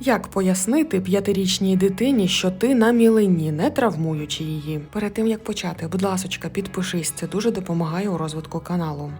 Як пояснити п'ятирічній дитині, що ти на мілені, не травмуючи її? Перед тим як почати, будь ласочка, підпишись, це дуже допомагає у розвитку каналу.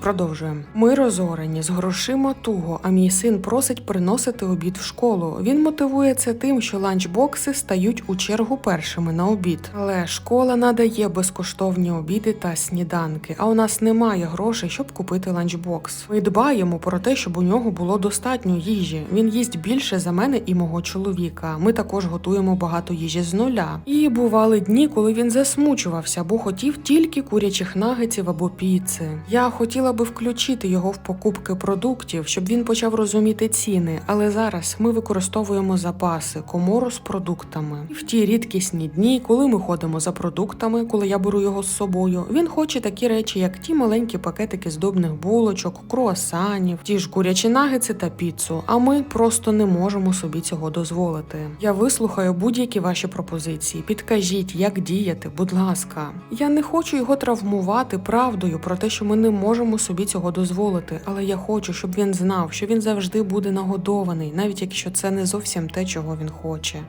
Продовжуємо. Ми розорені з грошима туго, а мій син просить приносити обід в школу. Він мотивує це тим, що ланчбокси стають у чергу першими на обід. Але школа надає безкоштовні обіди та сніданки, а у нас немає грошей, щоб купити ланчбокс. Ми дбаємо про те, щоб у нього було достатньо їжі. Він їсть більше за мене і мого чоловіка. Ми також готуємо багато їжі з нуля. І бували дні, коли він засмучувався, бо хотів тільки курячих нагетсів або піци. Я хотіла би включити його в покупки продуктів, щоб він почав розуміти ціни. Але зараз ми використовуємо запаси, комору з продуктами. В ті рідкісні дні, коли ми ходимо за продуктами, коли я беру його з собою, він хоче такі речі, як ті маленькі пакетики здобних булочок, круасанів, ті ж курячі нагетси та піцу. А ми просто не можемо собі цього дозволити. Я вислухаю будь-які ваші пропозиції. Підкажіть, як діяти, будь ласка. Я не хочу його травмувати правдою про те, що ми не можемо собі цього дозволити, але я хочу, щоб він знав, що він завжди буде нагодований, навіть якщо це не зовсім те, чого він хоче.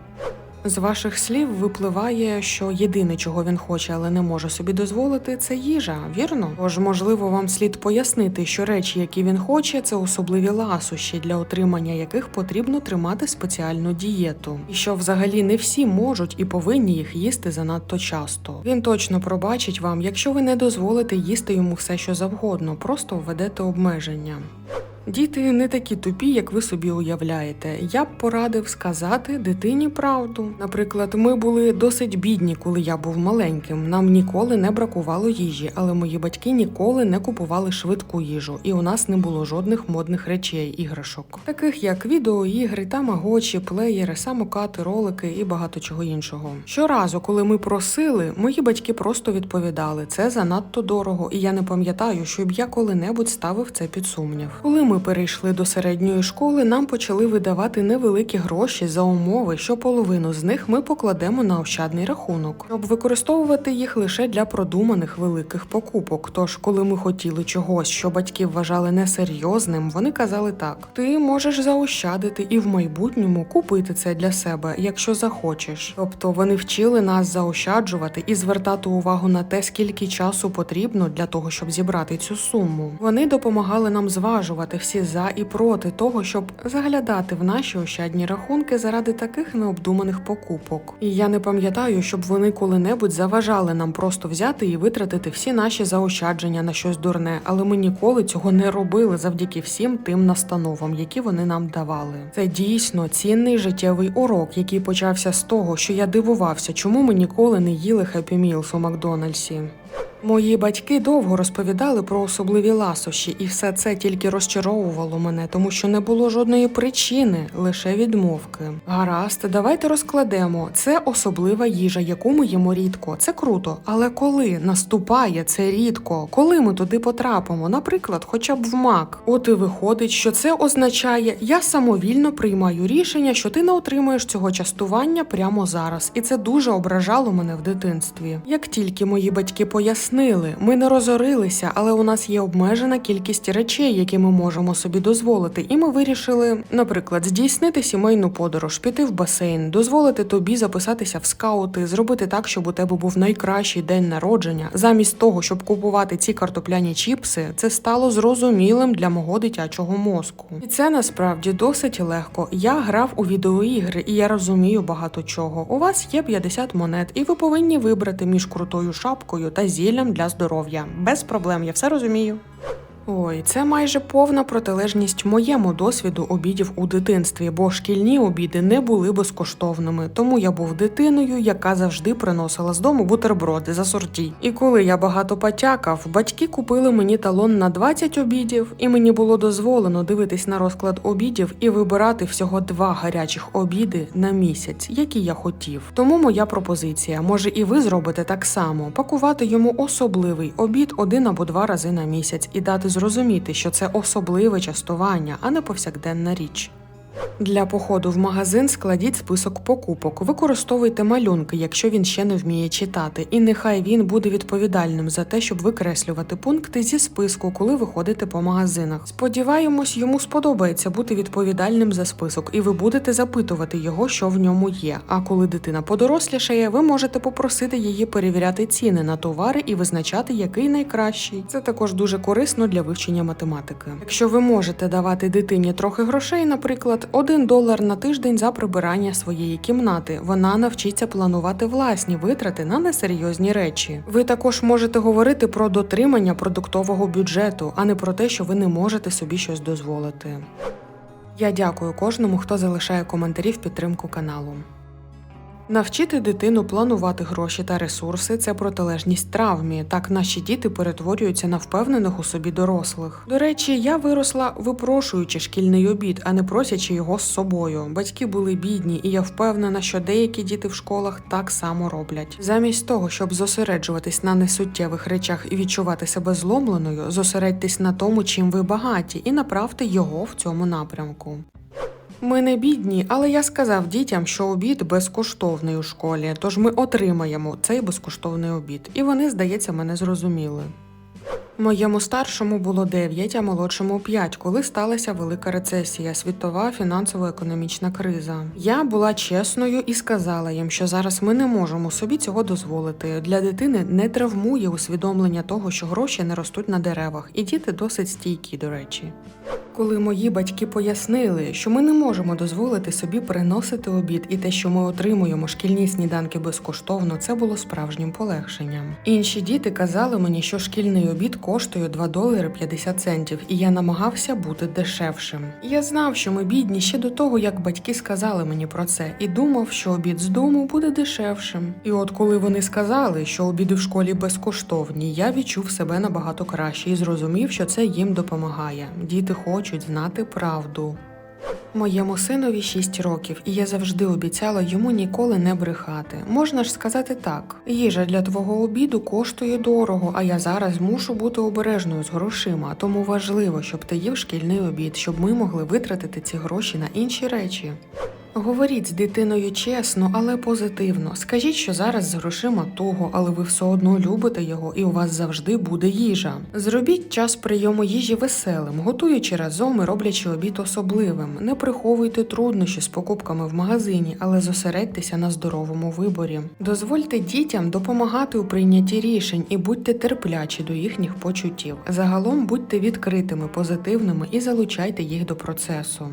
З ваших слів випливає, що єдине, чого він хоче, але не може собі дозволити, це їжа, вірно? Тож, можливо, вам слід пояснити, що речі, які він хоче, це особливі ласощі, для отримання яких потрібно тримати спеціальну дієту, і що взагалі не всі можуть і повинні їх їсти занадто часто. Він точно пробачить вам, якщо ви не дозволите їсти йому все, що завгодно, просто введете обмеження. Діти не такі тупі, як ви собі уявляєте. Я б порадив сказати дитині правду. Наприклад, ми були досить бідні, коли я був маленьким. Нам ніколи не бракувало їжі, але мої батьки ніколи не купували швидку їжу, і у нас не було жодних модних речей, іграшок, таких як відеоігри, тамагочі, плеєри, самокати, ролики і багато чого іншого. Щоразу, коли ми просили, мої батьки просто відповідали: це занадто дорого, і я не пам'ятаю, щоб я коли-небудь ставив це під сумнів. Коли ми перейшли до середньої школи, нам почали видавати невеликі гроші за умови, що половину з них ми покладемо на ощадний рахунок, щоб використовувати їх лише для продуманих великих покупок. Тож, коли ми хотіли чогось, що батьки вважали несерйозним, вони казали так: ти можеш заощадити і в майбутньому купити це для себе, якщо захочеш. Тобто вони вчили нас заощаджувати і звертати увагу на те, скільки часу потрібно для того, щоб зібрати цю суму. Вони допомагали нам зважувати всі за і проти того, щоб заглядати в наші ощадні рахунки заради таких необдуманих покупок. І я не пам'ятаю, щоб вони коли-небудь заважали нам просто взяти і витратити всі наші заощадження на щось дурне, але ми ніколи цього не робили завдяки всім тим настановам, які вони нам давали. Це дійсно цінний життєвий урок, який почався з того, що я дивувався, чому ми ніколи не їли Happy Meals у Макдональдсі. Мої батьки довго розповідали про особливі ласощі, і все це тільки розчаровувало мене, тому що не було жодної причини, лише відмовки. Гаразд, давайте розкладемо. Це особлива їжа, яку ми їмо рідко. Це круто. Але коли наступає це рідко, коли ми туди потрапимо, наприклад, хоча б в мак, от і виходить, що це означає, я самовільно приймаю рішення, що ти не отримуєш цього частування прямо зараз, і це дуже ображало мене в дитинстві. Як тільки мої батьки пояснили, ми не розорилися, але у нас є обмежена кількість речей, які ми можемо собі дозволити, і ми вирішили, наприклад, здійснити сімейну подорож, піти в басейн, дозволити тобі записатися в скаути, зробити так, щоб у тебе був найкращий день народження. Замість того, щоб купувати ці картопляні чіпси, це стало зрозумілим для мого дитячого мозку. І це насправді досить легко. Я грав у відеоігри, і я розумію багато чого. У вас є 50 монет, і ви повинні вибрати між крутою шапкою та зіллям для здоров'я. Без проблем, я все розумію. Ой, це майже повна протилежність моєму досвіду обідів у дитинстві, бо шкільні обіди не були безкоштовними, тому я був дитиною, яка завжди приносила з дому бутерброди за сорті. І коли я багато потякав, батьки купили мені талон на 20 обідів, і мені було дозволено дивитись на розклад обідів і вибирати всього два гарячих обіди на місяць, які я хотів. Тому моя пропозиція, може і ви зробите так само: пакувати йому особливий обід один або два рази на місяць і дати зрозуміти, що це особливе частування, а не повсякденна річ. Для походу в магазин складіть список покупок. Використовуйте малюнки, якщо він ще не вміє читати, і нехай він буде відповідальним за те, щоб викреслювати пункти зі списку, коли ви ходите по магазинах. Сподіваємось, йому сподобається бути відповідальним за список, і ви будете запитувати його, що в ньому є. А коли дитина подорослішає, ви можете попросити її перевіряти ціни на товари і визначати, який найкращий. Це також дуже корисно для вивчення математики. Якщо ви можете давати дитині трохи грошей, наприклад, 1 долар на тиждень за прибирання своєї кімнати, вона навчиться планувати власні витрати на несерйозні речі. Ви також можете говорити про дотримання продуктового бюджету, а не про те, що ви не можете собі щось дозволити. Я дякую кожному, хто залишає коментарі в підтримку каналу. Навчити дитину планувати гроші та ресурси це протилежність травмі. Так наші діти перетворюються на впевнених у собі дорослих. До речі, я виросла випрошуючи шкільний обід, а не просячи його з собою. Батьки були бідні, і я впевнена, що деякі діти в школах так само роблять. Замість того, щоб зосереджуватись на несуттєвих речах і відчувати себе зломленою, зосередьтесь на тому, чим ви багаті, і направте його в цьому напрямку. Ми не бідні, але я сказав дітям, що обід безкоштовний у школі, тож ми отримаємо цей безкоштовний обід. І вони, здається, мене зрозуміли. Моєму старшому було 9, а молодшому 5, коли сталася велика рецесія, світова фінансово-економічна криза. Я була чесною і сказала їм, що зараз ми не можемо собі цього дозволити. Для дитини не травмує усвідомлення того, що гроші не ростуть на деревах, і діти досить стійкі, до речі. Коли мої батьки пояснили, що ми не можемо дозволити собі приносити обід, і те, що ми отримуємо шкільні сніданки безкоштовно, це було справжнім полегшенням. Інші діти казали мені, що шкільний обід коштує 2 долари 50 центів, і я намагався бути дешевшим. Я знав, що ми бідні ще до того, як батьки сказали мені про це, і думав, що обід з дому буде дешевшим. І от коли вони сказали, що обіди в школі безкоштовні, я відчув себе набагато краще і зрозумів, що це їм допомагає. Діти хочуть знати правду. Моєму синові 6 років, і я завжди обіцяла йому ніколи не брехати. Можна ж сказати так: їжа для твого обіду коштує дорого, а я зараз мушу бути обережною з грошима. Тому важливо, щоб ти їв шкільний обід, щоб ми могли витратити ці гроші на інші речі. Говоріть з дитиною чесно, але позитивно. Скажіть, що зараз з грошима туго, але ви все одно любите його, і у вас завжди буде їжа. Зробіть час прийому їжі веселим, готуючи разом і роблячи обід особливим. Не приховуйте труднощі з покупками в магазині, але зосередьтеся на здоровому виборі. Дозвольте дітям допомагати у прийнятті рішень і будьте терплячі до їхніх почуттів. Загалом будьте відкритими, позитивними і залучайте їх до процесу.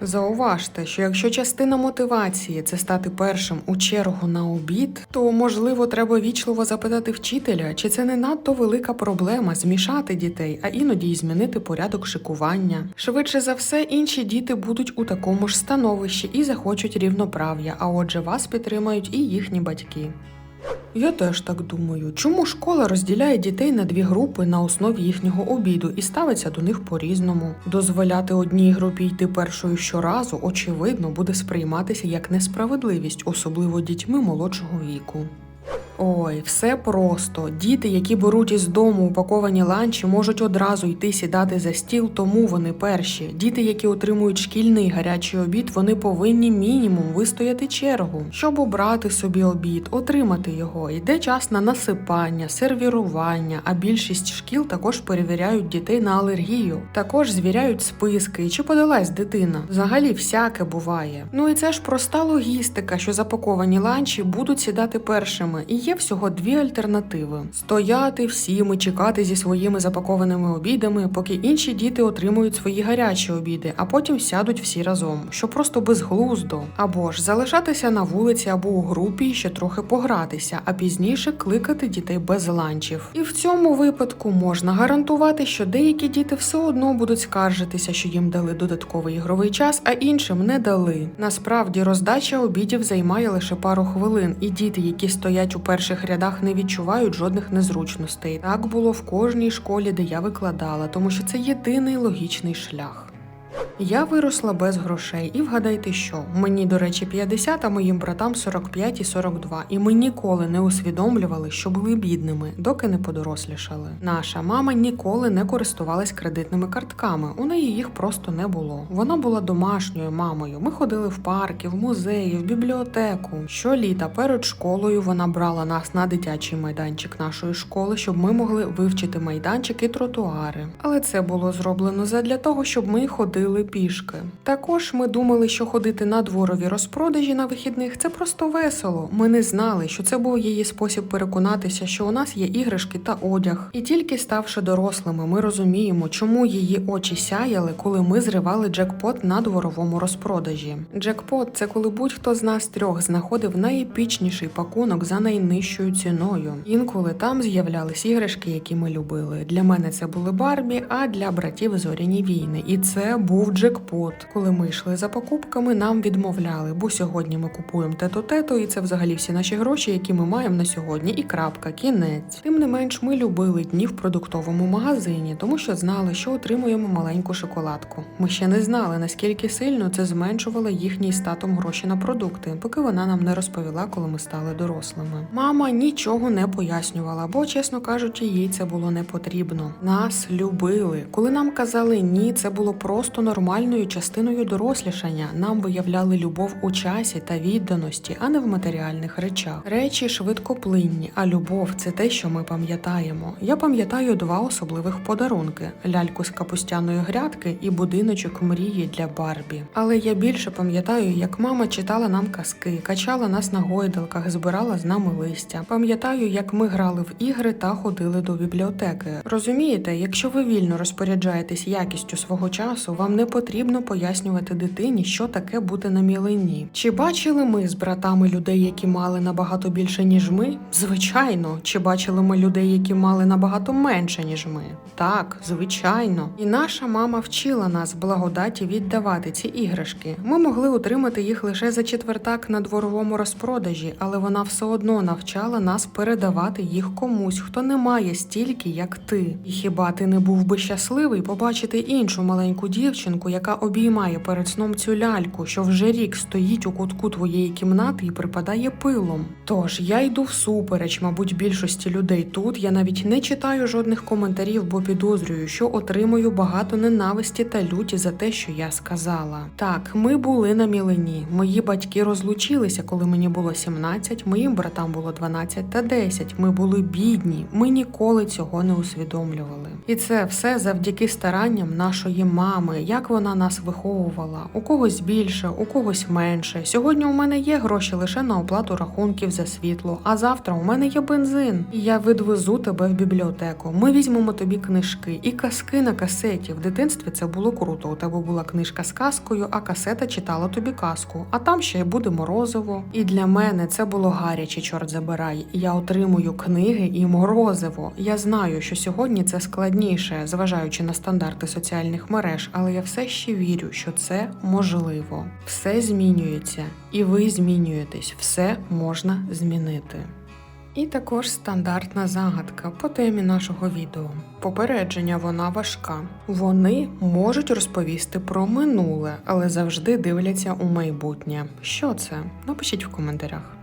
Зауважте, що якщо частина мотивації це стати першим у чергу на обід, то можливо треба вічливо запитати вчителя, чи це не надто велика проблема змішати дітей, а іноді й змінити порядок шикування. Швидше за все, інші діти будуть у такому ж становищі і захочуть рівноправ'я, а отже, вас підтримають і їхні батьки. Я теж так думаю. Чому школа розділяє дітей на дві групи на основі їхнього обіду і ставиться до них по-різному? Дозволяти одній групі йти першою щоразу, очевидно, буде сприйматися як несправедливість, особливо дітьми молодшого віку. Ой, все просто. Діти, які беруть із дому упаковані ланчі, можуть одразу йти сідати за стіл, тому вони перші. Діти, які отримують шкільний гарячий обід, вони повинні мінімум вистояти чергу, щоб обрати собі обід, отримати його. Йде час на насипання, сервірування, а більшість шкіл також перевіряють дітей на алергію. Також звіряють списки, чи подалась дитина. Взагалі всяке буває. Ну і це ж проста логістика, що запаковані ланчі будуть сідати першими. Є всього дві альтернативи: стояти всім і чекати зі своїми запакованими обідами, поки інші діти отримують свої гарячі обіди, а потім сядуть всі разом, що просто безглуздо. Або ж залишатися на вулиці або у групі і ще трохи погратися, а пізніше кликати дітей без ланчів. І в цьому випадку можна гарантувати, що деякі діти все одно будуть скаржитися, що їм дали додатковий ігровий час, а іншим не дали. Насправді роздача обідів займає лише пару хвилин, і діти, які стоять у перших рядах, не відчувають жодних незручностей. Так було в кожній школі, де я викладала, тому що це єдиний логічний шлях. Я виросла без грошей, і вгадайте що? Мені, до речі, 50, а моїм братам 45 і 42. І ми ніколи не усвідомлювали, що були бідними, доки не подорослішали. Наша мама ніколи не користувалась кредитними картками. У неї їх просто не було. Вона була домашньою мамою. Ми ходили в парки, в музеї, в бібліотеку. Щоліта перед школою вона брала нас на дитячий майданчик нашої школи, щоб ми могли вивчити майданчик і тротуари. Але це було зроблено задля того, щоб ми ходили пішки. Також ми думали, що ходити на дворові розпродажі на вихідних це просто весело. Ми не знали, що це був її спосіб переконатися, що у нас є іграшки та одяг. І тільки ставши дорослими, ми розуміємо, чому її очі сяяли, коли ми зривали джекпот на дворовому розпродажі. Джекпот це коли будь-хто з нас трьох знаходив найепічніший пакунок за найнижчою ціною. Інколи там з'являлись іграшки, які ми любили. Для мене це були Барбі, а для братів зоряні війни. І це був джекпот. Коли ми йшли за покупками, нам відмовляли, бо сьогодні ми купуємо тето-тето, і це взагалі всі наші гроші, які ми маємо на сьогодні. І крапка, кінець. Тим не менш, ми любили дні в продуктовому магазині, тому що знали, що отримуємо маленьку шоколадку. Ми ще не знали, наскільки сильно це зменшувало їхній статом гроші на продукти, поки вона нам не розповіла, коли ми стали дорослими. Мама нічого не пояснювала, бо, чесно кажучи, їй це було не потрібно. Нас любили. Коли нам казали ні, це було просто нормальною частиною дорослішання. Нам виявляли любов у часі та відданості, а не в матеріальних речах. Речі швидкоплинні, а любов це те, що ми пам'ятаємо. Я пам'ятаю два особливих подарунки: ляльку з капустяної грядки і будиночок мрії для Барбі. Але я більше пам'ятаю, як мама читала нам казки, качала нас на гойдалках, збирала з нами листя. Пам'ятаю, як ми грали в ігри та ходили до бібліотеки. Розумієте, якщо ви вільно розпоряджаєтесь якістю свого часу, вам не потрібно пояснювати дитині, що таке бути на мілині. Чи бачили ми з братами людей, які мали набагато більше, ніж ми? Звичайно. Чи бачили ми людей, які мали набагато менше, ніж ми? Так, звичайно. І наша мама вчила нас благодаті віддавати ці іграшки. Ми могли отримати їх лише за четвертак на дворовому розпродажі, але вона все одно навчала нас передавати їх комусь, хто не має стільки, як ти. І хіба ти не був би щасливий побачити іншу маленьку дівчинку, яка обіймає перед сном цю ляльку, що вже рік стоїть у кутку твоєї кімнати і припадає пилом? Тож я йду всупереч, мабуть, більшості людей тут. Я навіть не читаю жодних коментарів, бо підозрюю, що отримую багато ненависті та люті за те, що я сказала. Так, ми були на мілені. Мої батьки розлучилися, коли мені було 17, моїм братам було 12 та 10. Ми були бідні. Ми ніколи цього не усвідомлювали. І це все завдяки старанням нашої мами, як вона нас виховувала. У когось більше, у когось менше. Сьогодні у мене є гроші лише на оплату рахунків за світло, а завтра у мене є бензин. І я відвезу тебе в бібліотеку. Ми візьмемо тобі книжки і казки на касеті. В дитинстві це було круто. У тебе була книжка з казкою, а касета читала тобі казку. А там ще й буде морозиво. І для мене це було гаряче, чорт забирай. Я отримую книги і морозиво. Я знаю, що сьогодні це складніше, зважаючи на стандарти соціальних мереж, але я все ще вірю, що це можливо. Все змінюється, і ви змінюєтесь. Все можна змінити. І також стандартна загадка по темі нашого відео. Попередження вона важка. Вони можуть розповісти про минуле, але завжди дивляться у майбутнє. Що це? Напишіть в коментарях.